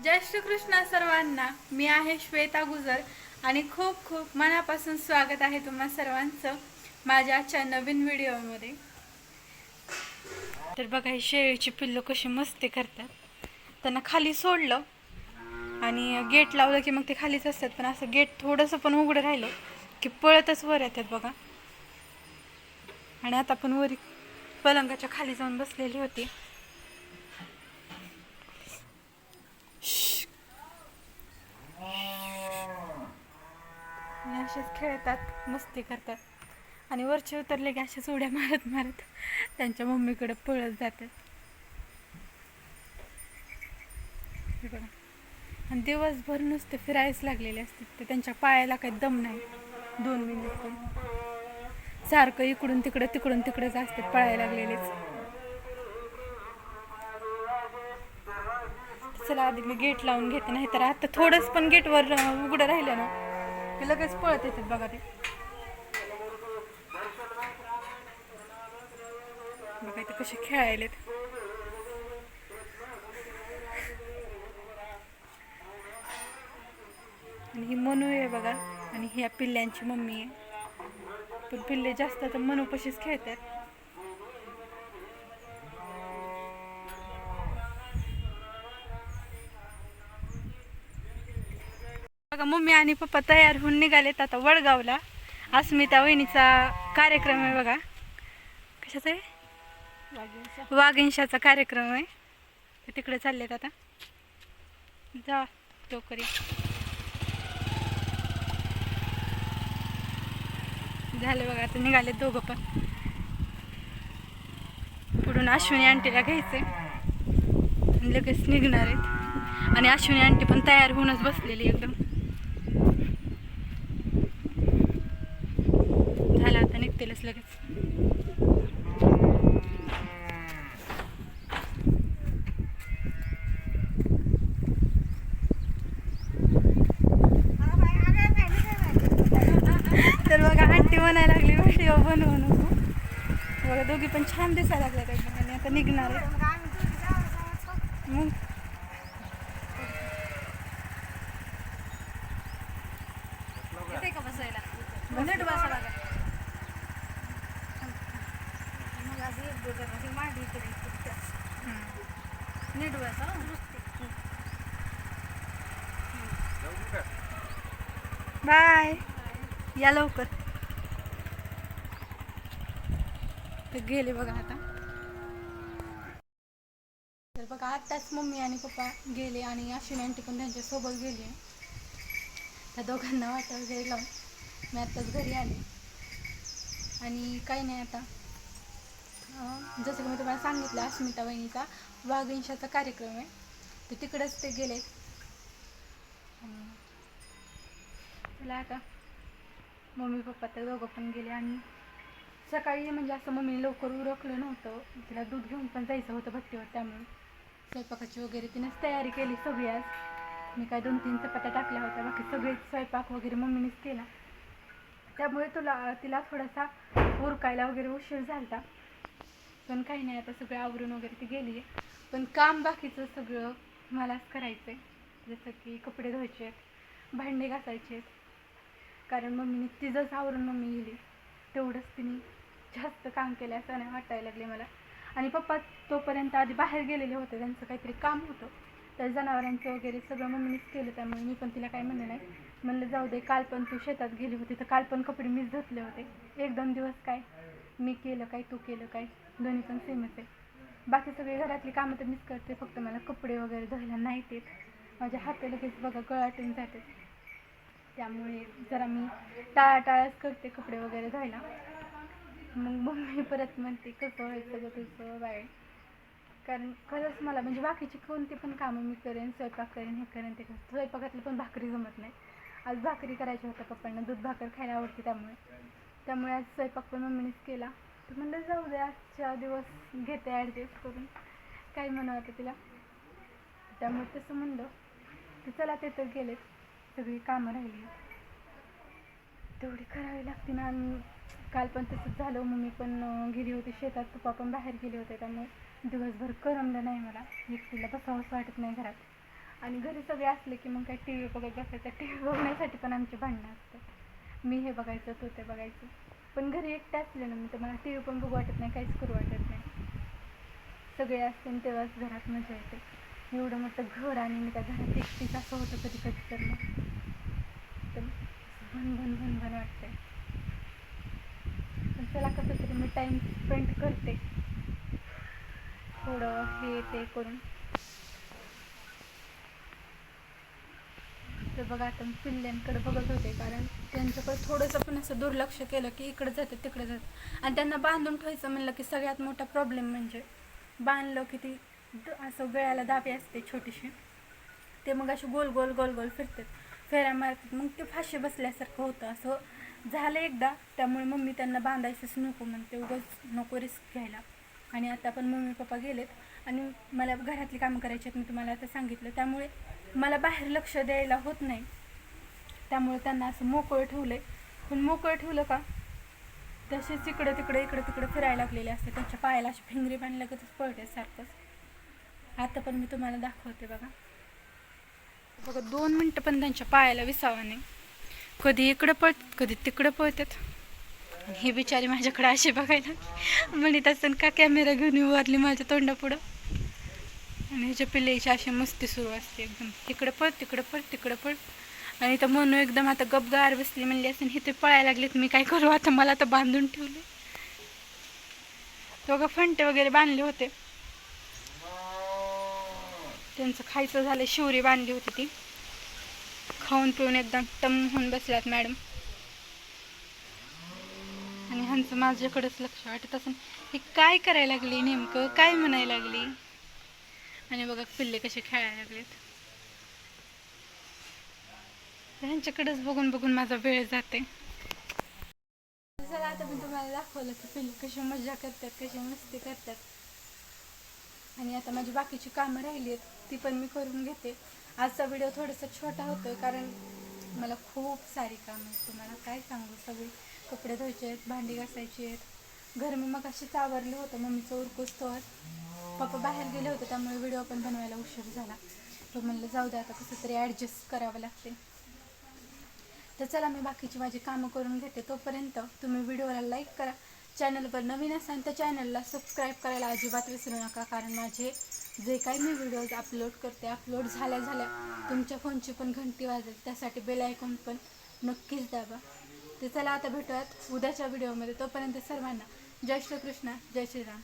जय श्रीकृष्ण सर्वांना. मी आहे श्वेता गुजर आणि खूप खूप मनापासून स्वागत आहे तुम्हा सर्वांचं माझ्या आजच्या नवीन व्हिडिओमध्ये. तर बघा ही शेळीची पिल्लं कशी मस्ती करतात. त्यांना खाली सोडलं आणि गेट लावलं की मग ते खालीच असतात. पण असं गेट थोडंसं पण उघडं राहिलं की पळतच वर येतात बघा. आणि आता पण वरी पलंगाच्या खाली जाऊन बसलेली होती. असेच खेळतात मस्ती करतात. आणि वरचे उतरले की अशाच उड्या मारत मारत त्यांच्या मम्मीकडे पळत जातात. आणि दिवसभर नुसते फिरायच लागलेले असतात. ते त्यांच्या पायाला काही दम नाही. दोन मिनिट पण. सारखं इकडून तिकडं तिकडून तिकडंच असते पळायला लागलेलेच. चला आधी मी गेट लावून घेते नाही तर आता थोडंच पण गेटवर उघडं राहिलं ना की लगेच पळत येतात बघा ते. बघा इथे कसे खेळायलेत. आणि ही मनू आहे बघा आणि ह्या पिल्ल्यांची मम्मी आहे. पण पिल्ले जास्त तर मनूपाशीच खेळतात. बघा मम्मी आणि पप्पा तयार होऊन निघालेत आता वडगावला. अस्मिता वहिनीचा कार्यक्रम आहे बघा. कशाचा आहे? वाघिंशाचा कार्यक्रम आहे. तिकडे चाललेत आता. जा टोकरी. झालं बघा आता निघाले दोघं पण. पुढून अश्विनी आंटीला घ्यायचंय. लगेच निघणार आहेत. आणि अश्विनी आंटी पण तयार होऊनच बसलेली एकदम झालं आता निघतेलच लगेच तर बघा आंटी म्हणायला लागली व्हिडिओ बनवू नको. बघा दोघी पण छान दिसायला एकदम आणि आता निघणार मग? का बसायला? बसा. आज एक मांडी. नीट बसा. हं. बाय. या लवकर. ते गेले बघा आता. तर बघा आत्ताच मम्मी आणि पप्पा गेले आणि अश्विनी आंटी पण त्यांच्यासोबत गेली. त्या दोघांना वाटा वगैरे लावून. मी आत्ताच घरी आले. आणि काही नाही आता. जसं की मी तुम्हाला सांगितलं अस्मिता वहिनीचा वाघिंशाचा कार्यक्रम आहे. तर तिकडंच ते गेले. चला आता. मम्मी पप्पा तर दोघं पण गेले आणि सकाळी म्हणजे असं मम्मीने लवकर उरकलं नव्हतं. तिला दूध घेऊन पण जायचं होतं भट्टीवर त्यामुळे. स्वयंपाकाची वगैरे तिनेच तयारी केली सगळी आज. मी काय दोन तीन चपात्या टाकल्या होत्या बाकी सगळे स्वयंपाक वगैरे मम्मीनेच केला. त्यामुळे तुला तिला थोडासा उरकायला वगैरे उशीर झाला पण काही नाही आता सगळं आवरून वगैरे ती गेली आहे पण काम बाकीचं सगळं मलाच करायचं आहे जसं की कपडे धुवायचे आहेत भांडे घासायचे आहेत. कारण मम्मीने तिचंच आवरून मम्मी गेली. तेवढंच तिने जास्त काम केलं असं नाही वाटायला लागले मला. आणि पप्पा तोपर्यंत आधी बाहेर गेलेले होते त्यांचं काहीतरी काम होतं. त्या जनावरांचं वगैरे सगळं मम्मीनेच केलं त्यामुळे मी पण तिला काय म्हणलं नाही. म्हणलं जाऊ दे काल पण तू शेतात गेली होती तर काल पण कपडे मीच धुतले होते. एक दोन दिवस काय? मी केलं काय तू केलं काय? दोन्ही पण सेमच आहे. बाकी सगळी घरातली कामं तर मीच करते फक्त मला कपडे वगैरे धुवायला नाही येत. माझ्या हात लगेच बघा गळाटून जाते. त्यामुळे जरा मी टाळाटाळच करते कपडे वगैरे धुवायला. मग मम्मी परत म्हणते कसं व्हायचं गं तुझं बाय कारण खरंच मला म्हणजे बाकीची कोणती पण कामं मी करेन स्वयंपाक करेन हे करेन ते करेन. स्वयंपाकातली पण भाकरी जमत नाही. आज भाकरी करायची होत्या पप्पांना दूध भाकर खायला आवडते त्यामुळे. त्यामुळे आज स्वयंपाक पण मम्मीनेच केला. तर म्हणलं जाऊ दे आजच्या दिवस घेते ॲडजस्ट करून. काय म्हणावं आता तिला. त्यामुळे तसं म्हणलं तर चला ते तर गेलेत. सगळी कामं राहिली तेवढी करावी लागते ना. काल पण तसंच झालं. मम्मी पण गेली होती शेतात. पप्पा पण बाहेर गेले होते. त्यामुळे दिवसभर करमलं नाही मला. एकटीला बसावंच वाटत नाही घरात. आणि घरी सगळे असले की मग काय टी व्ही बघत बसायचं. टी व्ही बघण्यासाठी पण आमची भांडणं असतात. मी हे बघायचं तो ते बघायचं. पण घरी एकटे असले ना मी तर मला टी व्ही पण बघू वाटत नाही. काहीच करू वाटत नाही. सगळे असते आणि तेव्हाच घरात मजा येते. एवढं मोठं घर आणि मी त्या घरात एकटीच असं होतं कधी कधी तर मग. भन भन भन भन वाटते पण चला कसं तरी मी टाईम स्पेंड करते. थोडं हे ते करून. तर बघा आता मी पिल्ल्यांकडे बघत होते कारण त्यांच्याकडे थोडंसं पण असं दुर्लक्ष केलं की इकडे जाते तिकडे जाते. आणि त्यांना बांधून ठेवायचं म्हणलं की सगळ्यात मोठा प्रॉब्लेम म्हणजे बांधलं की ती असं गळ्याला दाबी असते छोटीशी. ते मग असे गोल गोल गोल गोल फिरतात. फेऱ्या मारतात. मग ते फाशी बसल्यासारखं होतं. असं झालं एकदा. त्यामुळे मम्मी त्यांना बांधायचंच नको म्हणते. उगाच नको रिस्क घ्यायला. आणि आता पण मम्मी पप्पा गेलेत. आणि मला घरातली कामं करायची आहेत मी तुम्हाला आता सांगितलं. त्यामुळे मला बाहेर लक्ष द्यायला होत नाही. त्यामुळे त्यांना असं मोकळं ठेवलं आहे पण मोकळं ठेवलं का? तसेच इकडं तिकडे इकडं तिकडं फिरायला लागलेले असते त्यांच्या पायाला अशी फिंगरी बांधल्यागतच पळते सारखंच. आता पण मी तुम्हाला दाखवते बघा. बघा दोन मिनटं पण त्यांच्या पायाला विसावा नाही. कधी इकडं पळतात कधी तिकडं पळतात. हे बिचारी माझ्याकडे अशी बघायला म्हणत असताना का कॅमेरा घेऊन उभारली माझ्या तोंडापुढं? आणि ह्याच्या पिल्ल्याची अशी मस्ती सुरू असते एकदम. तिकडं पळ तिकडं पळ तिकडं पळ. आणि तर मनू एकदम आता गपगार बसली म्हणली असेल हे ते पळायला लागलेत मी काय करू? आता मला तर बांधून ठेवले तो फंटे वगैरे बांधले होते. त्यांचं खायचं झालं शिवरी बांधली होती ती. खाऊन पिऊन एकदम टम होऊन बसल्यात मॅडम. आणि ह्यांचं माझ्याकडेच लक्ष वाटत असं हे काय करायला लागली नेमकं? काय म्हणायला लागली? आणि बघा पिल्ले कसे खेळायला लागलेत. ह्यांच्याकडेच बघून बघून माझा वेळ जाते. चला आता मी तुम्हाला दाखवलं की पिल्ले कशी मजा करतात कशी मस्ती करतात. आणि आता माझी बाकीची कामं राहिली आहेत ती पण मी करून घेते. आजचा व्हिडिओ थोडासा छोटा होतो कारण मला खूप सारी कामं आहेत. तुम्हाला काय सांगू? सगळी कपडे धुवायचे आहेत भांडी घासायची आहेत. घर मी मग अशीच आवरलं होतं मम्मीचं उरकूस तोवर. पप्पा बाहेर गेले होते त्यामुळे व्हिडिओ पण बनवायला उशीर झाला. तो म्हणलं जाऊ दे आता कसं तरी ॲडजस्ट करावं लागते. तर चला मी बाकीची माझी कामं करून घेते. तोपर्यंत तुम्ही व्हिडिओला लाईक करा. चॅनलवर नवीन असाल तर चॅनलला सबस्क्राईब करायला अजिबात विसरू नका कारण माझे जे काही मी व्हिडिओज अपलोड करते अपलोड झाल्या झाल्या तुमच्या फोनची पण घंटी वाजेल त्यासाठी बेल आयकॉन पण नक्कीच दाबा. तर चला आता भेटूयात उद्याच्या व्हिडिओमध्ये तोपर्यंत सर्वांना जय श्रीकृष्ण जय श्रीराम.